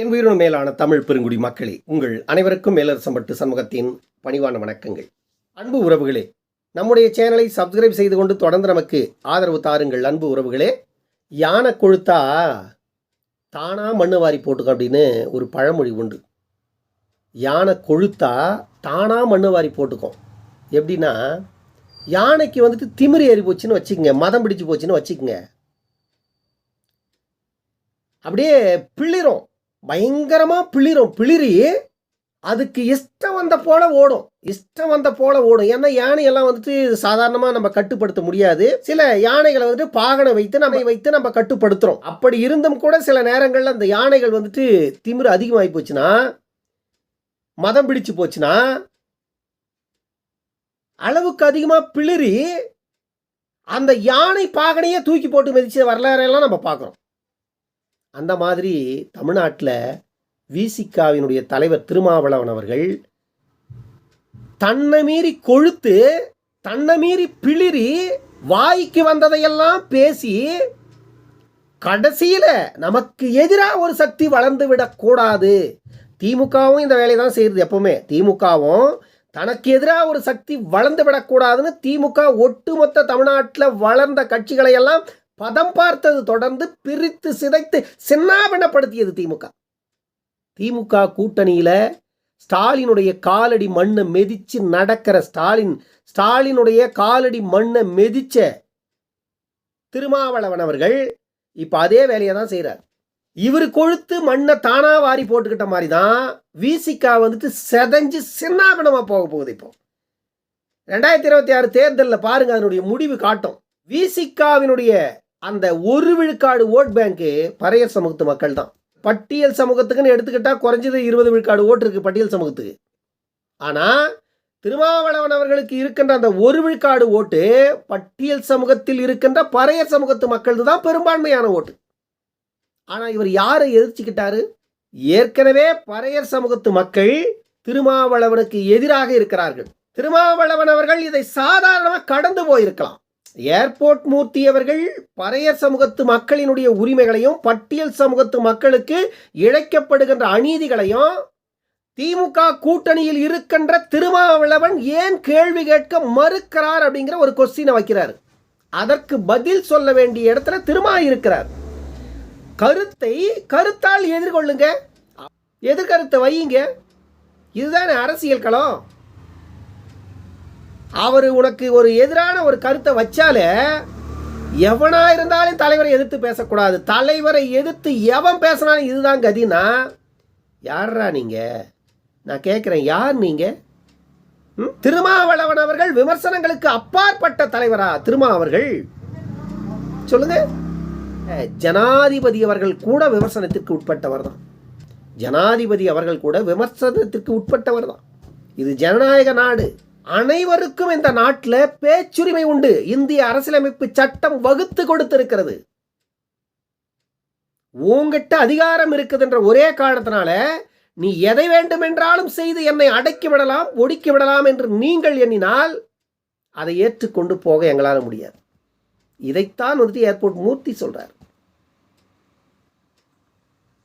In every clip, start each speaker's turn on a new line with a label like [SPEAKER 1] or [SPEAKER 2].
[SPEAKER 1] என் உயிரினும் மேலான தமிழ் பெருங்குடி மக்களே உங்கள் அனைவருக்கும் மேலரசம்பட்டு சமூகத்தின் பணிவான வணக்கங்கள். அன்பு உறவுகளே நம்முடைய சேனலை சப்ஸ்கிரைப் செய்து கொண்டு தொடர்ந்து நமக்கு ஆதரவு தாருங்கள் அன்பு உறவுகளே. யானை கொழுத்தா தானா மண்ணு வாரி போட்டுக்கும் அப்படின்னு ஒரு பழமொழி உண்டு. யானை கொழுத்தா தானா மண்ணு வாரி போட்டுக்கும் எப்படின்னா யானைக்கு வந்துட்டு திமிரி ஏறி போச்சுன்னு வச்சுக்கோங்க மதம் பிடிச்சு போச்சுன்னு வச்சுக்கோங்க. அப்படியே பிள்ளிரும். பயங்கரமாக பிளிரும். பிளிரி அதுக்கு இஷ்டம் வந்த போல ஓடும். இஷ்டம் வந்த போல ஓடும். ஏன்னா யானையெல்லாம் வந்துட்டு சாதாரணமாக நம்ம கட்டுப்படுத்த முடியாது. சில யானைகளை வந்துட்டு பாகனை வைத்து நம்ம வைத்து நம்ம கட்டுப்படுத்துகிறோம் அப்படி இருந்தும் கூட சில நேரங்களில் அந்த யானைகள் வந்துட்டு திமிரு அதிகமாகி போச்சுன்னா மதம் பிடிச்சு போச்சுன்னா அளவுக்கு அதிகமாக பிளிரி அந்த யானை பாகனையே தூக்கி போட்டு மிதிச்ச வரலாறையெல்லாம் நம்ம பார்க்குறோம். அந்த மாதிரி தமிழ்நாட்டில் விசிகாவினுடைய தலைவர் திருமாவளவன் அவர்கள் தன்னை மீறி கொழுத்து தன்னை மீறி பிளிரி வாய்க்கு வந்ததையெல்லாம் பேசி கடைசியில் நமக்கு எதிராக ஒரு சக்தி வளர்ந்து விடக்கூடாது திமுகவும் இந்த வேலையை தான் செய்யுது எப்பவுமே. திமுகவும் தனக்கு எதிராக ஒரு சக்தி வளர்ந்து விடக்கூடாதுன்னு திமுக ஒட்டுமொத்த தமிழ்நாட்டில் வளர்ந்த கட்சிகளையெல்லாம் பதம் பார்த்தது தொடர்ந்து பிரித்து சிதைத்து சின்னாபின்னப்படுத்தியது திமுக. திமுக கூட்டணியில் ஸ்டாலினுடைய காலடி மண்ணை மெதிச்சு நடக்கிற ஸ்டாலின் ஸ்டாலினுடைய காலடி மண்ணை மெதிச்ச திருமாவளவன் அவர்கள் இப்போ அதே வேலையை தான் செய்கிறார் இவர் கொழுத்து மண்ணை தானா வாரி போட்டுக்கிட்ட மாதிரி தான் விசிகா வந்துட்டு செதஞ்சு சின்னாபினமாக போக போகுது இப்போ. ரெண்டாயிரத்தி இருபத்தி ஆறு தேர்தலில் பாருங்க அதனுடைய முடிவு காட்டும். விசிகாவினுடைய அந்த ஒரு விழுக்காடு ஓட் பேங்க்கு பறையர் சமூகத்து மக்கள் தான் பட்டியல் சமூகத்துக்குன்னு எடுத்துக்கிட்டால் குறைஞ்சது இருபது விழுக்காடு ஓட்டு இருக்குது பட்டியல் சமூகத்துக்கு. ஆனால் திருமாவளவன் அவர்களுக்கு இருக்கின்ற அந்த ஒரு விழுக்காடு ஓட்டு பட்டியல் சமூகத்தில் இருக்கின்ற பறையர் சமூகத்து மக்கள் தான் பெரும்பான்மையான ஓட்டு. ஆனால் இவர் யாரை எதிர்ச்சிக்கிட்டாரு? ஏற்கனவே பறையர் சமூகத்து மக்கள் திருமாவளவனுக்கு எதிராக இருக்கிறார்கள். திருமாவளவன் அவர்கள் இதை சாதாரணமாக கடந்து போயிருக்கலாம். ஏர்போர்ட் மூர்த்தி அவர்கள் பறையர் சமூகத்து மக்களினுடைய உரிமைகளையும் பட்டியல் சமூகத்து மக்களுக்கு இழைக்கப்படுகின்ற அநீதிகளையும் திமுக கூட்டணியில் இருக்கின்ற திருமாவளவன் ஏன் கேள்வி கேட்க மறுக்கிறார் அப்படிங்கிற ஒரு கொஸ்டினை வைக்கிறார். அதற்கு பதில் சொல்ல வேண்டிய இடத்துல திருமா இருக்கிறார். கருத்தை கருத்தால் எதிர்கொள்ளுங்க. எதிர்கருத்தை வையுங்க. இதுதானே அரசியல் களம். அவர் உனக்கு ஒரு எதிரான ஒரு கருத்தை வச்சாலே எவனா இருந்தாலும் தலைவரை எதிர்த்து பேசக்கூடாது. தலைவரை எதிர்த்து எவன் பேசினாலும் இதுதான் கதினா? யாரா நீங்க? நான் கேட்குறேன் யார் நீங்கள் திருமாவளவன் அவர்கள் விமர்சனங்களுக்கு அப்பாற்பட்ட தலைவரா? திருமா அவர்கள். சொல்லுங்க. ஜனாதிபதி அவர்கள் கூட விமர்சனத்திற்கு உட்பட்டவர் தான். ஜனாதிபதி அவர்கள் கூட விமர்சனத்திற்கு உட்பட்டவர் தான். இது ஜனநாயக நாடு. அனைவருக்கும் இந்த நாட்டில் பேச்சுரிமை உண்டு. இந்திய அரசியலமைப்பு சட்டம் வகுத்து கொடுத்திருக்கிறது. உங்ககிட்ட அதிகாரம் இருக்குதுன்ற ஒரே காரணத்தினால நீ எதை வேண்டுமென்றாலும் செய்து என்னை அடக்கி விடலாம் ஒடுக்கி விடலாம் என்று நீங்கள் எண்ணினால் அதை ஏற்றுக்கொண்டு போக எங்களால் முடியாது. இதைத்தான் வந்துட்டு ஏர்போர்ட் மூர்த்தி சொல்றார்.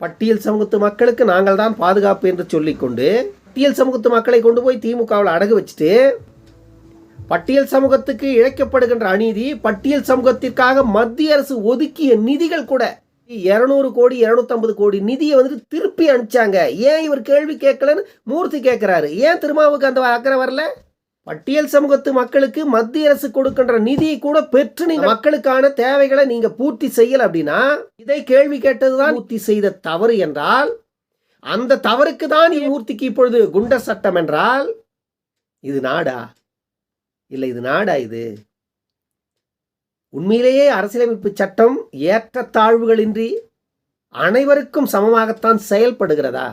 [SPEAKER 1] பட்டியல் சமூகத்து மக்களுக்கு நாங்கள் தான் பாதுகாப்பு என்று சொல்லிக்கொண்டு பட்டியல் சமூகத்து மக்களை கொண்டு போய் திமுகவில் அடகு வச்சுட்டு பட்டியல் சமூகத்துக்கு இழைக்கப்படுகின்ற அநீதி பட்டியல் சமூகத்திற்காக மத்திய அரசு ஒதுக்கிய நிதிகள் கூட இரநூறு கோடி இரநூத்தம்பது கோடி நிதியை வந்துட்டு திருப்பி அனுப்பிச்சாங்க. ஏன் இவர் கேள்வி கேட்கலன்னு மூர்த்தி கேட்குறாரு. ஏன் திருமாவுக்கு அந்த அக்கறை வரல? பட்டியல் சமூகத்து மக்களுக்கு மத்திய அரசு கொடுக்கின்ற நிதியை கூட பெற்று நீங்க மக்களுக்கான தேவைகளை நீங்க பூர்த்தி செய்யல அப்படின்னா இதை கேள்வி கேட்டதுதான் பூர்த்தி செய்த தவறு என்றால் அந்த தவறுக்கு தான் இம்மூர்த்திக்கு இப்பொழுது குண்டர் சட்டம் என்றால் இது நாடா? இல்லை இது நாடா இது? உண்மையிலேயே அரசியலமைப்பு சட்டம் ஏற்றத்தாழ்வுகளின்றி அனைவருக்கும் சமமாகத்தான் செயல்படுகிறதா?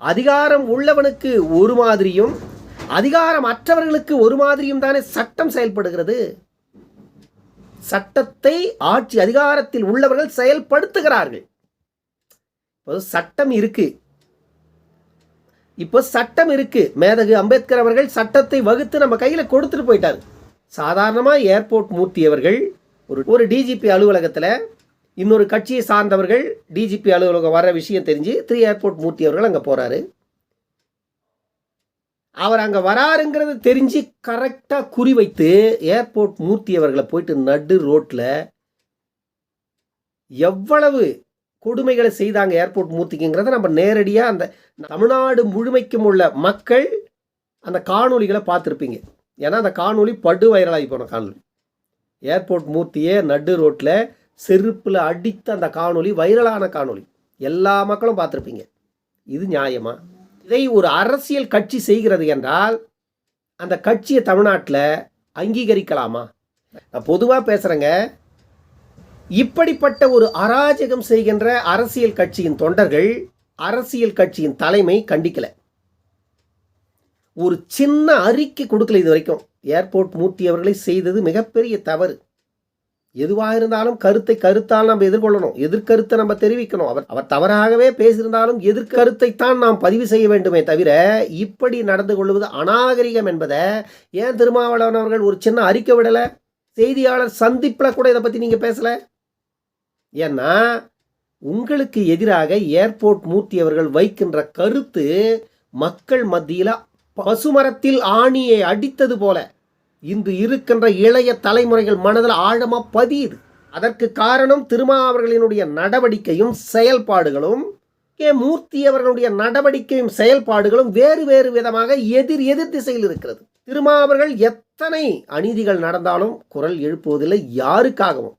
[SPEAKER 1] அதிகாரம் உள்ளவனுக்கு ஒரு மாதிரியும் அதிகாரம் அற்றவர்களுக்கு ஒரு மாதிரியும் தானே சட்டம் செயல்படுகிறது? சட்டத்தை ஆட்சி அதிகாரத்தில் உள்ளவர்கள் செயல்படுத்துகிறார்கள். சட்டம் இருக்குது இப்போ சட்டம் இருக்குது மேதகு அம்பேத்கர் அவர்கள் சட்டத்தை வகுத்து நம்ம கையில் கொடுத்துட்டு போயிட்டார். சாதாரணமாக ஏர்போர்ட் மூர்த்தி அவர்கள் ஒரு ஒரு டிஜிபி அலுவலகத்தில் இன்னொரு கட்சியை சார்ந்தவர்கள் டிஜிபி அலுவலகம் வர விஷயம் தெரிஞ்சு த்ரீ ஏர்போர்ட் மூர்த்தி அவர்கள் அங்கே போகிறாரு அவர் அங்கே வராருங்கிறது தெரிஞ்சு கரெக்டாக குறிவைத்து ஏர்போர்ட் மூர்த்தி அவர்களை போயிட்டு நடு ரோட்டில் எவ்வளவு கொடுமைகளை செய்தாங்க ஏர்போர்ட் மூர்த்திக்குங்கிறத நம்ம நேரடியாக அந்த தமிழ்நாடு முழுமைக்கும் உள்ள மக்கள் அந்த காணொலிகளை பார்த்துருப்பீங்க. ஏன்னா அந்த காணொலி படு வைரலாகி போன காணொலி ஏர்போர்ட் மூர்த்தியே நடு ரோட்டில் செருப்பில் அடித்த அந்த காணொலி வைரலான காணொலி எல்லா மக்களும் பார்த்துருப்பீங்க. இது நியாயமா? இதை ஒரு அரசியல் கட்சி செய்கிறது என்றால் அந்த கட்சியை தமிழ்நாட்டில் அங்கீகரிக்கலாமா? நான் பொதுவாக பேசுகிறேங்க இப்படிப்பட்ட ஒரு அராஜகம் செய்கின்ற அரசியல் கட்சியின் தொண்டர்கள் அரசியல் கட்சியின் தலைமை கண்டிக்கல. ஒரு சின்ன அறிக்கை கொடுக்கல இது வரைக்கும். ஏர்போர்ட் மூர்த்தி அவர்களை செய்தது மிகப்பெரிய தவறு. எதுவாக இருந்தாலும் கருத்தை கருத்தால் நம்ம எதிர்கொள்ளணும். எதிர்கருத்தை நம்ம தெரிவிக்கணும். அவர் அவர் தவறாகவே பேசியிருந்தாலும் எதிர்கருத்தை தான் நாம் பதிவு செய்ய வேண்டுமே தவிர இப்படி நடந்து கொள்வது அநாகரிகம் என்பதை ஏன் திருமாவளவன் அவர்கள் ஒரு சின்ன அறிக்கை விடலை? செய்தியாளர் சந்திப்பில் கூட இதை பற்றி நீங்கள் பேசலை? ஏன்னா உங்களுக்கு எதிராக ஏர்போர்ட் மூர்த்தி அவர்கள் வைக்கின்ற கருத்து மக்கள் மத்தியில் பசுமரத்தில் ஆணியை அடித்தது போல. இன்று இருக்கின்ற இளைய தலைமுறைகள் மனதில் ஆழமாக பதியுது. அதற்கு காரணம் திருமா அவர்களினுடைய நடவடிக்கையும் செயல்பாடுகளும் கே மூர்த்தி அவர்களுடைய நடவடிக்கையும் செயல்பாடுகளும் வேறு வேறு விதமாக எதிர் எதிர் திசையில் இருக்கிறது. திருமா அவர்கள் எத்தனை அநீதிகள் நடந்தாலும் குரல் எழுப்புவதில்லை யாருக்காகவும்.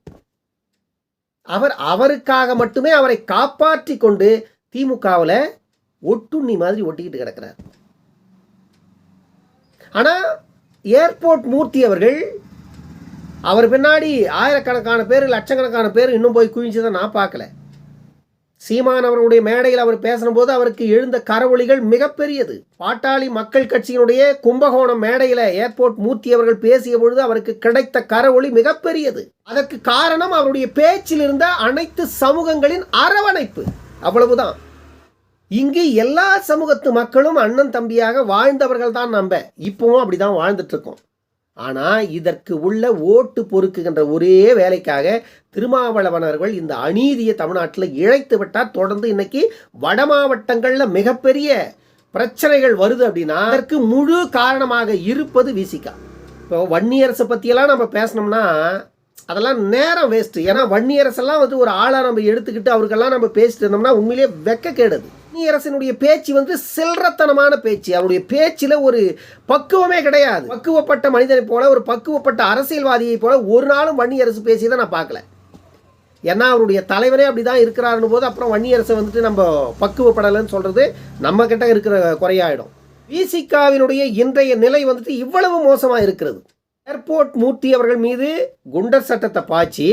[SPEAKER 1] அவர் அவருக்காக மட்டுமே அவரை காப்பாற்றி கொண்டு திமுகவில் ஒட்டுண்ணி மாதிரி ஒட்டிக்கிட்டு கிடக்கிறார். ஆனால் ஏர்போர்ட் மூர்த்தி அவர்கள் அவர் பின்னாடி ஆயிரக்கணக்கான பேர் லட்சக்கணக்கான பேர் இன்னும் போய் குவிஞ்சதை நான் பார்க்கல. சீமான் அவர்களுடைய மேடையில் அவர் பேசும்போது அவருக்கு எழுந்த கரவொலிகள் மிகப்பெரியது. பாட்டாளி மக்கள் கட்சியினுடைய கும்பகோணம் மேடையில் ஏர்போர்ட் மூர்த்தி அவர்கள் பேசிய பொழுது அவருக்கு கிடைத்த கரவொலி மிகப்பெரியது. அதற்கு காரணம் அவருடைய பேச்சில் இருந்த அனைத்து சமூகங்களின் அரவணைப்பு. அவ்வளவுதான். இங்கு எல்லா சமூகத்து மக்களும் அண்ணன் தம்பியாக வாழ்ந்தவர்கள் தான் நம்ப. இப்பவும் அப்படிதான் வாழ்ந்துட்டு இருக்கோம். ஆனால் இதற்கு உள்ள ஓட்டு பொறுக்குகின்ற ஒரே வேலைக்காக திருமாவளவனர்கள் இந்த அநீதியை தமிழ்நாட்டில் இழைத்து விட்டால் தொடர்ந்து இன்னைக்கு வட மாவட்டங்களில் மிகப்பெரிய பிரச்சனைகள் வருது அப்படின்னா அதற்கு முழு காரணமாக இருப்பது விசிகா. இப்போ வன்னியரசை பற்றியெல்லாம் நம்ம பேசினோம்னா அதெல்லாம் நேரம் வேஸ்ட்டு ஏன்னா வன்னியரசெல்லாம் வந்து ஒரு ஆளாக நம்ம எடுத்துக்கிட்டு அவருக்கெல்லாம் நம்ம பேசிட்டு இருந்தோம்னா உண்மையிலேயே வெக்க கேடுது. வன்னியரசனுடைய பேச்சு வந்து செல்றத்தனமான பேச்சு. அவருடைய பேச்சில் ஒரு பக்குவமே கிடையாது. பக்குவப்பட்ட மனிதனை போல ஒரு பக்குவப்பட்ட அரசியல்வாதியை போல ஒரு நாளும் வன்னியரசு பேசியதை நான் பார்க்கல. ஏன்னா அவருடைய தலைவரே அப்படி தான் இருக்கிறாருன்னு போது அப்புறம் வன்னியரசை வந்துட்டு நம்ம பக்குவப்படலைன்னு சொல்கிறது நம்ம கிட்ட இருக்கிற குறையாயிடும். விசிகாவினுடைய இன்றைய நிலை வந்துட்டு இவ்வளவு மோசமாக இருக்கிறது. ஏர்போர்ட் மூர்த்தி அவர்கள் மீது குண்டர் சட்டத்தை பாய்ச்சி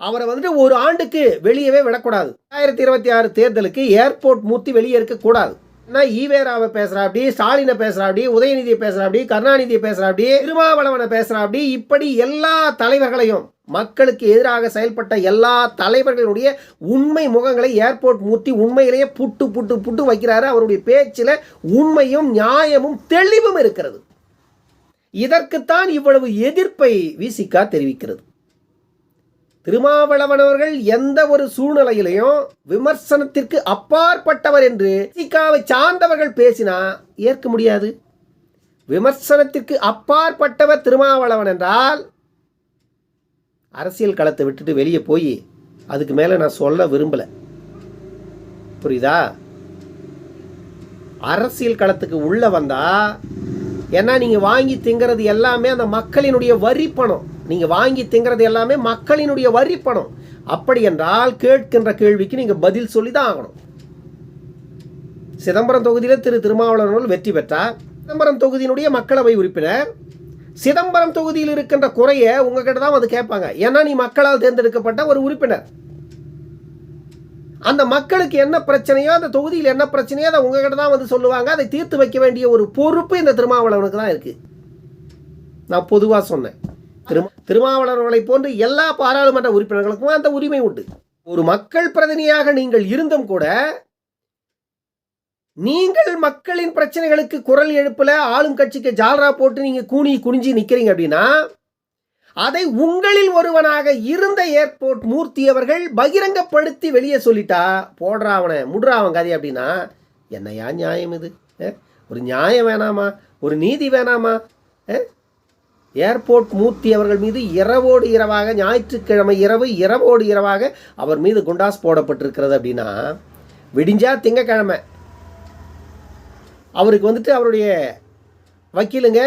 [SPEAKER 1] அவரை வந்துட்டு ஒரு ஆண்டுக்கு வெளியவே விடக்கூடாது. ரெண்டாயிரத்தி இருபத்தி ஆறு தேர்தலுக்கு ஏர்போர்ட் மூர்த்தி வெளியே இருக்கக்கூடாது ஏன்னா ஈவேராவை பேசுகிறாப்படி ஸ்டாலினை பேசுகிறாப்படி உதயநிதியை பேசுகிறாப்படி கருணாநிதியை பேசுகிறாப்படி திருமாவளவனை பேசுகிறாப்படி இப்படி எல்லா தலைவர்களையும் மக்களுக்கு எதிராக செயல்பட்ட எல்லா தலைவர்களுடைய உண்மை முகங்களை ஏர்போர்ட் மூர்த்தி உண்மையிலேயே புட்டு புட்டு புட்டு வைக்கிறாரு. அவருடைய பேச்சில் உண்மையும் நியாயமும் தெளிவும் இருக்கிறது. இதற்குத்தான் இவ்வளவு எதிர்ப்பை விசிகா தெரிவிக்கிறது. திருமாவளவன் அவர்கள் எந்த ஒரு சூழ்நிலையிலையும் விமர்சனத்திற்கு அப்பாற்பட்டவர் என்று விசிகாவை சார்ந்தவர்கள் பேசினா ஏற்க முடியாது. விமர்சனத்திற்கு அப்பாற்பட்டவர் திருமாவளவன் என்றால் அரசியல் களத்தை விட்டுட்டு வெளியே போய் அதுக்கு மேலே நான் சொல்ல விரும்பலை. புரியுதா? அரசியல் களத்துக்கு உள்ளே வந்தால் ஏன்னா நீங்கள் வாங்கி திங்கிறது எல்லாமே அந்த மக்களினுடைய வரி பணம். நீங்கள் வாங்கி திங்கிறது எல்லாமே மக்களினுடைய வரி பணம் அப்படி என்றால் கேட்கின்ற கேள்விக்கு நீங்கள் பதில் சொல்லி தான் ஆகணும். சிதம்பரம் தொகுதியில் திரு திருமாவளவன் அவர்கள் வெற்றி பெற்றார். சிதம்பரம் தொகுதியினுடைய மக்களவை உறுப்பினர். சிதம்பரம் தொகுதியில் இருக்கின்ற குறையை உங்ககிட்ட தான் வந்து கேட்பாங்க. ஏன்னா நீ மக்களால் தேர்ந்தெடுக்கப்பட்ட ஒரு உறுப்பினர். அந்த மக்களுக்கு என்ன பிரச்சனையோ அந்த தொகுதியில் என்ன பிரச்சனையோ அதை உங்ககிட்ட தான் வந்து சொல்லுவாங்க. அதை தீர்த்து வைக்க வேண்டிய ஒரு பொறுப்பு இந்த திருமாவளவனுக்கு தான் இருக்குது நான் பொதுவாக சொன்னேன். திரு திருமாவளவர்களை போன்று எல்லா பாராளுமன்ற உறுப்பினர்களுக்கும் அந்த உரிமை உண்டு. ஒரு மக்கள் பிரதிநிதியாக நீங்கள் இருந்தும் கூட நீங்கள் மக்களின் பிரச்சனைகளுக்கு குரல் எழுப்பல ஆளும் கட்சிக்கு ஜால்ரா போட்டு நீங்கள் கூனி குனிஞ்சு நிற்கிறீங்க அப்படின்னா அதை உங்களில் ஒருவனாக இருந்த ஏர்போர்ட் மூர்த்தி அவர்கள் பகிரங்கப்படுத்தி வெளியே சொல்லிட்டா போடுறா அவனை கதை அப்படின்னா என்னையா நியாயம் இது? ஒரு நியாயம் வேணாமா? ஒரு நீதி வேணாமா? ஏர்போர்ட் மூர்த்தி அவர்கள் மீது இரவோடு இரவாக ஞாயிற்றுக்கிழமை இரவு இரவோடு இரவாக அவர் மீது குண்டாஸ் போடப்பட்டிருக்கிறது அப்படின்னா விடிஞ்சா திங்கக்கிழமை. அவருக்கு வந்துட்டு அவருடைய வக்கீலுங்க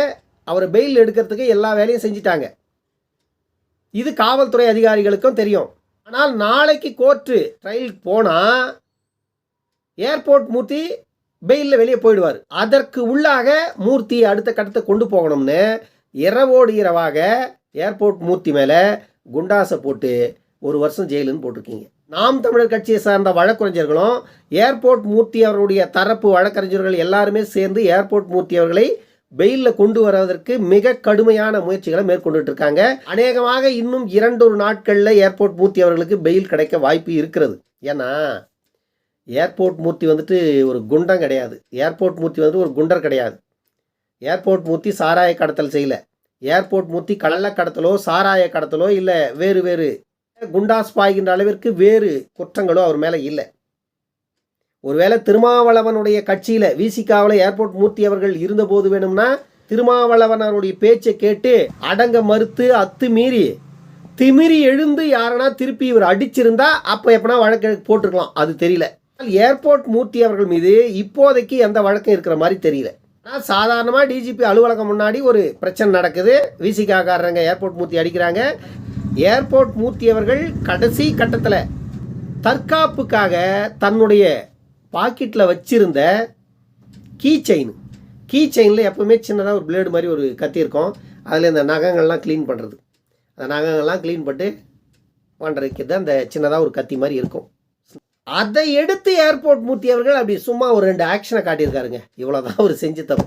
[SPEAKER 1] அவர் பெயில் எடுக்கிறதுக்கு எல்லா வேலையும் செஞ்சிட்டாங்க. இது காவல்துறை அதிகாரிகளுக்கும் தெரியும். ஆனால் நாளைக்கு கோர்ட்டு ட்ரையலுக்கு போனால் ஏர்போர்ட் மூர்த்தி பெயிலில் வெளியே போயிடுவார். அதற்கு உள்ளாக மூர்த்தி அடுத்த கட்டத்தை கொண்டு போகணும்னு இரவோடு இரவாக ஏர்போர்ட் மூர்த்தி மேலே குண்டாசை போட்டு ஒரு வருஷம் ஜெயிலுன்னு போட்டிருக்கீங்க. நாம் தமிழர் கட்சியை சார்ந்த வழக்கறிஞர்களும் ஏர்போர்ட் மூர்த்தி அவருடைய தரப்பு வழக்கறிஞர்கள் எல்லாருமே சேர்ந்து ஏர்போர்ட் மூர்த்தி அவர்களை வெயிலில் கொண்டு வருவதற்கு மிக கடுமையான முயற்சிகளை மேற்கொண்டுட்டு இருக்காங்க அநேகமாக இன்னும் இரண்டொரு நாட்களில் ஏர்போர்ட் மூர்த்தி அவர்களுக்கு பெயில் கிடைக்க வாய்ப்பு இருக்கிறது. ஏன்னா ஏர்போர்ட் மூர்த்தி வந்துட்டு ஒரு குண்டம் கிடையாது. ஏர்போர்ட் மூர்த்தி வந்துட்டு ஒரு குண்டர் கிடையாது. ஏர்போர்ட் மூர்த்தி சாராய கடத்தல் செய்யல. ஏர்போர்ட் மூர்த்தி கள்ள கடத்தலோ சாராய கடத்தலோ இல்லை வேறு வேறு. குண்டாஸ் பாய்கின்ற அளவிற்கு வேறு குற்றங்களோ அவர் மேலே இல்லை. ஒருவேளை திருமாவளவனுடைய கட்சியில் விசிகாவில் ஏர்போர்ட் மூர்த்தி அவர்கள் இருந்தபோது வேணும்னா திருமாவளவனருடைய பேச்சை கேட்டு அடங்க மறுத்து அத்து மீறி திமிரி எழுந்து யாரனா திருப்பி இவர் அடிச்சிருந்தா அப்போ எப்பனா வழக்கு போட்டிருக்கலாம். அது தெரியல. ஏர்போர்ட் மூர்த்தி அவர்கள் மீது இப்போதைக்கு எந்த வழக்கம் இருக்கிற மாதிரி தெரியல. ஆனால் சாதாரணமாக டிஜிபி அலுவலகம் முன்னாடி ஒரு பிரச்சனை நடக்குது. விசிகாக்காரங்க ஏர்போர்ட் மூர்த்தி அடிக்கிறாங்க. ஏர்போர்ட் மூத்தியவர்கள் கடைசி கட்டத்தில் தற்காப்புக்காக தன்னுடைய பாக்கெட்டில் வச்சிருந்த கீ செயின் கீ செயினில் எப்போவுமே சின்னதாக ஒரு பிளேடு மாதிரி ஒரு கத்தி இருக்கும். அதில் இந்த நகங்கள்லாம் க்ளீன் பண்ணுறது அந்த நகங்கள்லாம் க்ளீன் பண்ணிட்டு பண்ணுறதுக்கு தான் இந்த சின்னதாக ஒரு கத்தி மாதிரி இருக்கும். அதை எடுத்து ஏர்போர்ட் மூர்த்தி அவர்கள் அப்படி சும்மா ஒரு ரெண்டு ஆக்ஷனை காட்டியிருக்காருங்க. இவ்வளோதான் அவர் செஞ்சு தப்பு.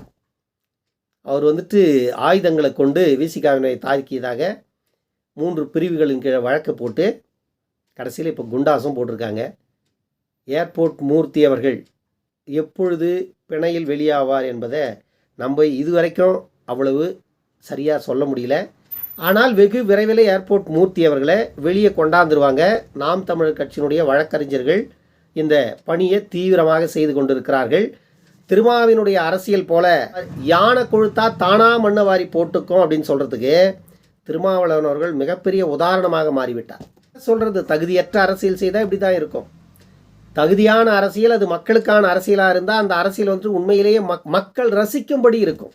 [SPEAKER 1] அவர் வந்துட்டு ஆயுதங்களை கொண்டு விசிகாவினை தாக்கியதாக மூன்று பிரிவுகளின் கீழே வழக்கு போட்டு கடைசியில் இப்போ குண்டாசும் போட்டிருக்காங்க. ஏர்போர்ட் மூர்த்தி அவர்கள் எப்பொழுது பிணையில் வெளியாவார் என்பதை நம்ம இதுவரைக்கும் அவ்வளவு சரியாக சொல்ல முடியல. ஆனால் வெகு விரைவில் ஏர்போர்ட் மூர்த்தி அவர்களை வெளியே கொண்டாந்துருவாங்க. நாம் தமிழர் கட்சியினுடைய வழக்கறிஞர்கள் இந்த பணியை தீவிரமாக செய்து கொண்டிருக்கிறார்கள். திருமாவினுடைய அரசியல் போல யானை கொழுத்தா தானா மண்ணை வாரி போட்டுக்கும் அப்படின்னு சொல்கிறதுக்கு திருமாவளவன் அவர்கள் மிகப்பெரிய உதாரணமாக மாறிவிட்டார். சொல்கிறது தகுதியற்ற அரசியல் செய்தால் இப்படி தான் இருக்கும். தகுதியான அரசியல் அது மக்களுக்கான அரசியலாக இருந்தால் அந்த அரசியல் வந்து உண்மையிலேயே மக் மக்கள் ரசிக்கும்படி இருக்கும்.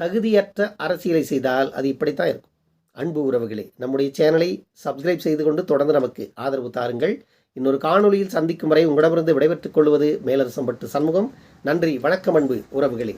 [SPEAKER 1] தகுதியற்ற அரசியலை செய்தால் அது இப்படித்தான் இருக்கும். அன்பு உறவுகளே நம்முடைய சேனலை சப்ஸ்கிரைப் செய்து கொண்டு தொடர்ந்து நமக்கு ஆதரவு தாருங்கள். இன்னொரு காணொலியில் சந்திக்கும் வரை உங்களிடமிருந்து விடைபெற்றுக் கொள்வது மேலரசம்பட்டு சண்முகம். நன்றி வணக்கம் அன்பு உறவுகளே.